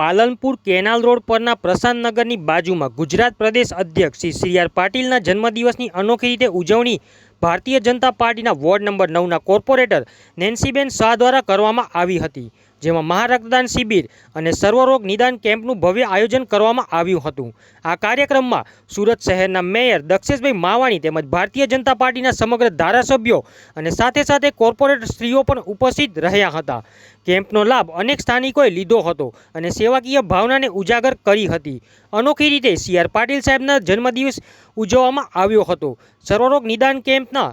Palanpur canal road પરના પ્રશાંતનગરની બાજુમાં ગુજરાત પ્રદેશ અધ્યક્ષ શ્રી સી આર પાટીલના જન્મદિવસની અનોખી રીતે ઉજવણી ભારતીય જનતા પાર્ટીના વોર્ડ નંબર નવના કોર્પોરેટર નેન્સીબેન શાહ દ્વારા કરવામાં આવી હતી, જેમાં મહારક્તદાન શિબિર અને સર્વરોગ નિદાન કેમ્પનું ભવ્ય આયોજન કરવામાં આવ્યું હતું. આ કાર્યક્રમમાં સુરત શહેરના મેયર દક્ષેશભાઈ માવાણી તેમજ ભારતીય જનતા પાર્ટીના સમગ્ર ધારાસભ્યો અને સાથે સાથે કોર્પોરેટ સ્ત્રીઓ પણ ઉપસ્થિત રહ્યા હતા. કેમ્પનો લાભ અનેક સ્થાનિકોએ લીધો હતો અને સેવાકીય ભાવનાને ઉજાગર કરી હતી. અનોખી રીતે સી આર પાટીલ સાહેબના જન્મદિવસ ઉજવવામાં આવ્યો હતો. સર્વરોગ નિદાન કેમ્પના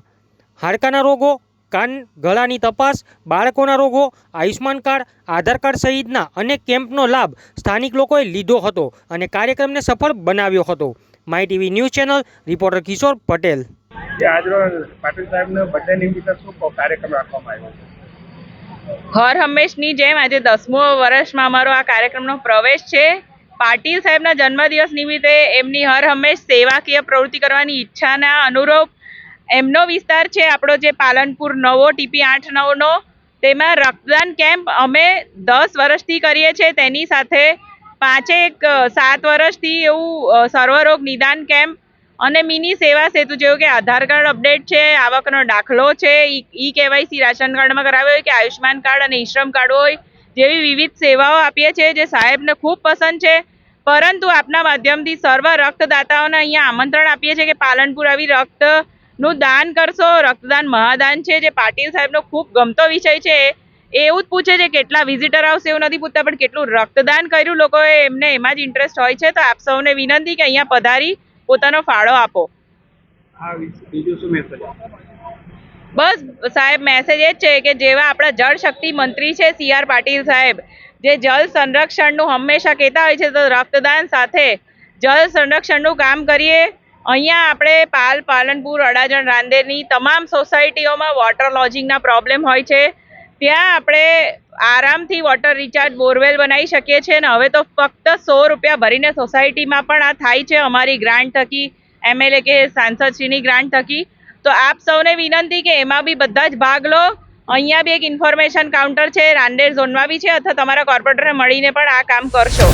હાડકાના રોગો કાન ગળાની તપાસ બાળકોના રોગો આયુષ્માન કાર્ડ આધાર કાર્ડ સહિતના અનેક કેમ્પનો લાભ સ્થાનિક લોકોએ લીધો હતો અને કાર્યક્રમને સફળ બનાવ્યો હતો. My TV news channel reporter Kishor Patel. આજરોજ પાટીલ સાહેબનો બર્થડે નિમિત્તે શું કાર્યક્રમ રાખવામાં આવ્યો હર હંમેશની જેમ આજે દસમો વર્ષમાં અમારો આ કાર્યક્રમનો પ્રવેશ છે. પાટીલ સાહેબના જન્મદિવસ નિમિત્તે એમની હર હંમેશ સેવાકીય પ્રવૃત્તિ કરવાની ઈચ્છાના અનુરૂપ એમનો વિસ્તાર છે આપણો જે પાલનપુર નવો, ટીપી આઠ નવનો. તેમાં રક્તદાન કેમ્પ અમે દસ વર્ષથી કરીએ છીએ. તેની સાથે પાંચેક સાત વર્ષથી એવું સર્વરોગ નિદાન કેમ્પ અને મિની સેવા સેતુ જેવું કે આધાર કાર્ડ અપડેટ છે, આવકનો દાખલો છે. ઈ કેવાયસી રાશન કાર્ડમાં કરાવ્યો હોય કે આયુષ્યમાન કાર્ડ અને ઈશ્રમ કાર્ડ હોય. જેવી વિવિધ સેવાઓ આપીએ છીએ જે સાહેબને ખૂબ પસંદ છે. પરંતુ આપના માધ્યમથી સર્વ રક્તદાતાઓને અહીંયા આમંત્રણ આપીએ છીએ કે પાલનપુર આવી રક્તનું દાન કરશો. રક્તદાન મહાદાન છે જે પાટીલ સાહેબનો ખૂબ ગમતો વિષય છે. એવું જ પૂછે છે કેટલા વિઝિટર આવશે એવું નથી પૂછતા, પણ કેટલું રક્તદાન કર્યું લોકોએ, એમને એમાં જ ઇન્ટરેસ્ટ હોય છે. તો આપ સૌને વિનંતી કે અહીંયા પધારી પોતાનો ફાળો આપો. આ બીજું શું મેસેજ બસ સાહેબ મેસેજ એ જ છે કે જેવા આપણા જળ શક્તિ મંત્રી છે સી આર પાટીલ સાહેબ, જે જળ સંરક્ષણનું હંમેશા કહેતા હોય છે તો રક્તદાન સાથે જળ સંરક્ષણનું કામ કરીએ. અહીંયા આપણે પાલ, પાલનપુર, અડાજણ, રાંદેરની તમામ સોસાયટીઓમાં વોટર લોજિંગના પ્રોબ્લેમ હોય છે. ત્યાં આપણે આરામથી વોટર રિચાર્જ બોરવેલ બનાવી શકીએ છીએ અને હવે તો ફક્ત સો રૂપિયા ભરીને સોસાયટીમાં પણ આ થાય છે અમારી ગ્રાન્ટ થકી. એમએલએ કે સાંસદશ્રીની ગ્રાન્ટ થકી. તો આપ સૌને વિનંતી કે એમાં બી બધા જ ભાગ લો. અહીંયા બી એક ઇન્ફોર્મેશન કાઉન્ટર છે, રાંદેર ઝોનમાં બી છે અથવા તમારા કોર્પોરેટરને મળીને પણ આ કામ કરશો.